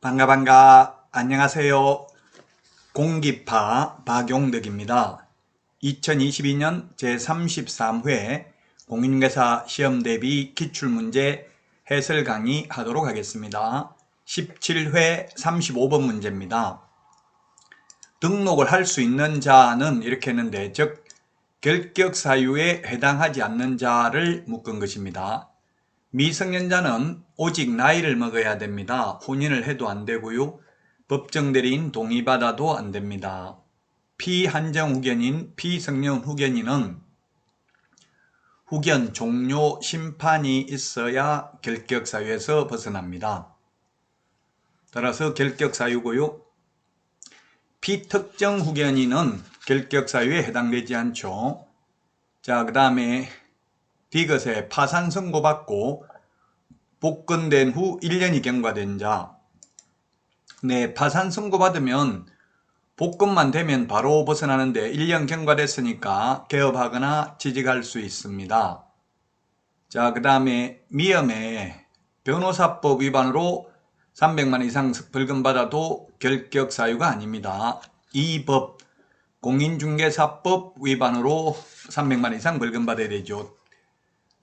반가 반가 안녕하세요. 공기파 박용덕입니다. 2022년 제33회 공인중개사 시험 대비 기출문제 해설 강의 하도록 하겠습니다. 17회 35번 문제입니다. 등록을 할 수 있는 자는 이렇게 했는데 즉 결격 사유에 해당하지 않는 자를 묶은 것입니다. 미성년자는 오직 나이를 먹어야 됩니다. 혼인을 해도 안 되고요. 법정 대리인 동의받아도 안 됩니다. 피한정 후견인, 피성년 후견인은 후견 종료 심판이 있어야 결격 사유에서 벗어납니다. 따라서 결격 사유고요. 피특정 후견인은 결격 사유에 해당되지 않죠. 자, 그 다음에 디귿에 파산 선고받고 복권된 후 1년이 경과된 자. 네, 파산 선고받으면 복권만 되면 바로 벗어나는데 1년 경과됐으니까 개업하거나 취직할 수 있습니다. 자, 그 다음에 미엄에 변호사법 위반으로 300만 이상 벌금 받아도 결격 사유가 아닙니다. 이 법 공인중개사법 위반으로 300만 이상 벌금 받아야 되죠.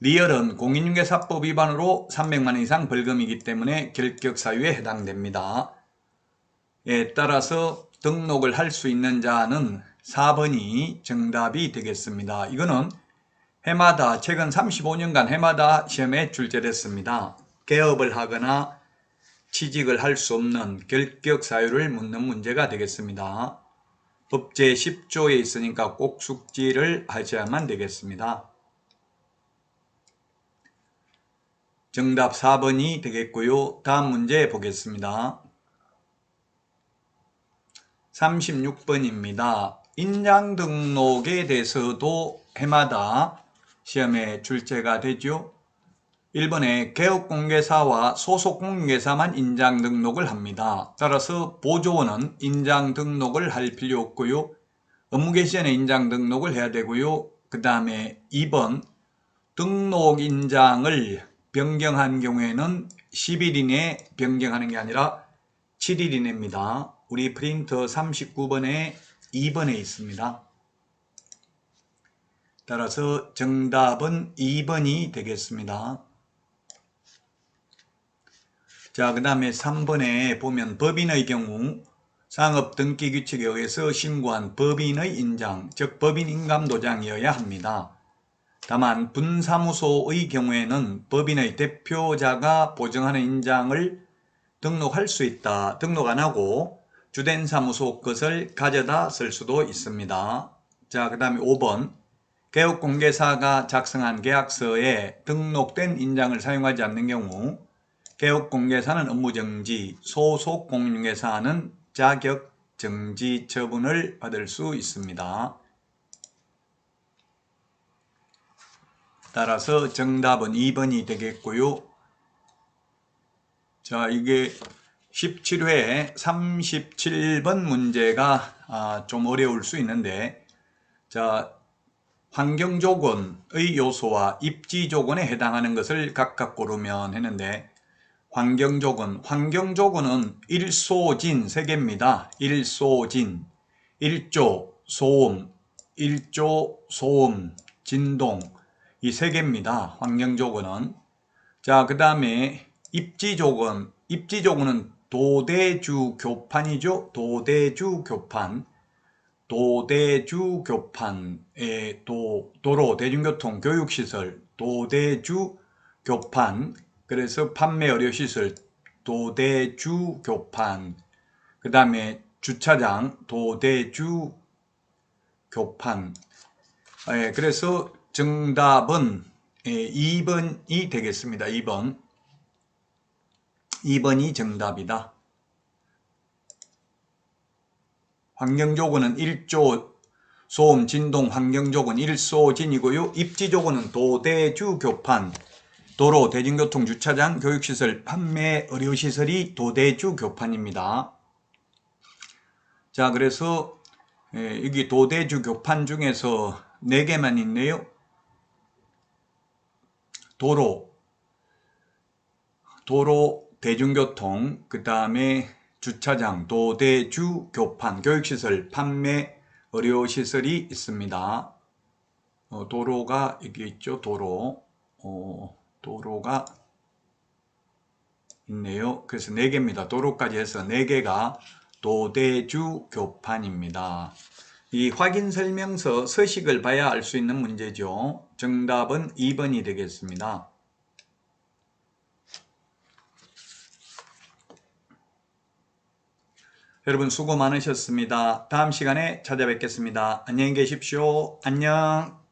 리얼은 공인중개사법 위반으로 300만 이상 벌금이기 때문에 결격 사유에 해당됩니다. 예, 따라서 등록을 할 수 있는 자는 4번이 정답이 되겠습니다. 이거는 해마다 최근 35년간 해마다 시험에 출제됐습니다. 개업을 하거나 취직을 할 수 없는 결격 사유를 묻는 문제가 되겠습니다. 법제 10조에 있으니까 꼭 숙지를 하셔야만 되겠습니다. 정답 4번이 되겠고요. 다음 문제 보겠습니다. 36번입니다. 인장 등록에 대해서도 해마다 시험에 출제가 되죠. 1번에 개업공개사와 소속공개사만 인장 등록을 합니다. 따라서 보조원은 인장 등록을 할 필요 없고요. 업무 개 시전에 인장 등록을 해야 되고요. 그 다음에 2번 등록 인장을 변경한 경우에는 10일 이내에 변경하는 게 아니라 7일 이내입니다. 우리 프린터 39번에 2번에 있습니다. 따라서 정답은 2번이 되겠습니다. 자, 그 다음에 3번에 보면 법인의 경우 상업 등기 규칙에 의해서 신고한 법인의 인장, 즉 법인 인감 도장이어야 합니다. 다만 분사무소의 경우에는 법인의 대표자가 보증하는 인장을 등록할 수 있다. 등록 안 하고 주된 사무소 것을 가져다 쓸 수도 있습니다. 자, 그 다음에 5번 개업공개사가 작성한 계약서에 등록된 인장을 사용하지 않는 경우 개업공개사는 업무정지, 소속공인중개사는 자격정지 처분을 받을 수 있습니다. 따라서 정답은 2번이 되겠고요. 자, 이게 17회 37번 문제가 아, 좀 어려울 수 있는데 자, 환경조건의 요소와 입지조건에 해당하는 것을 각각 고르면 했는데 환경조건, 환경조건은 일소진 세 개입니다. 일소진, 일조, 소음, 일조, 소음, 진동, 이 세 개입니다. 환경조건은. 자, 그 다음에 입지조건, 입지조건은 도대주 교판이죠. 도대주 교판. 도대주 교판의 도, 도로, 대중교통, 교육시설, 도대주 교판, 그래서 판매 의료시설, 도대주 교판, 그 다음에 주차장, 도대주 교판. 예, 그래서 정답은 2번이 예, 되겠습니다. 2번. 2번이 정답이다. 환경조건은 1조 소음, 진동, 환경조건 1소진이고요. 입지조건은 도대주 교판, 도로, 대중교통, 주차장, 교육시설, 판매, 의료시설이 도대주 교판입니다. 자, 그래서 여기 도대주 교판 중에서 4개만 있네요. 도로, 도로, 대중교통, 그 다음에 주차장, 도대주, 교판, 교육시설, 판매, 의료시설이 있습니다. 어, 도로가 여기 있죠. 도로. 어, 도로가 있네요. 그래서 4개입니다. 도로까지 해서 4개가 도대주 교판입니다. 이 확인 설명서 서식을 봐야 알 수 있는 문제죠. 정답은 2번이 되겠습니다. 여러분 수고 많으셨습니다. 다음 시간에 찾아뵙겠습니다. 안녕히 계십시오. 안녕.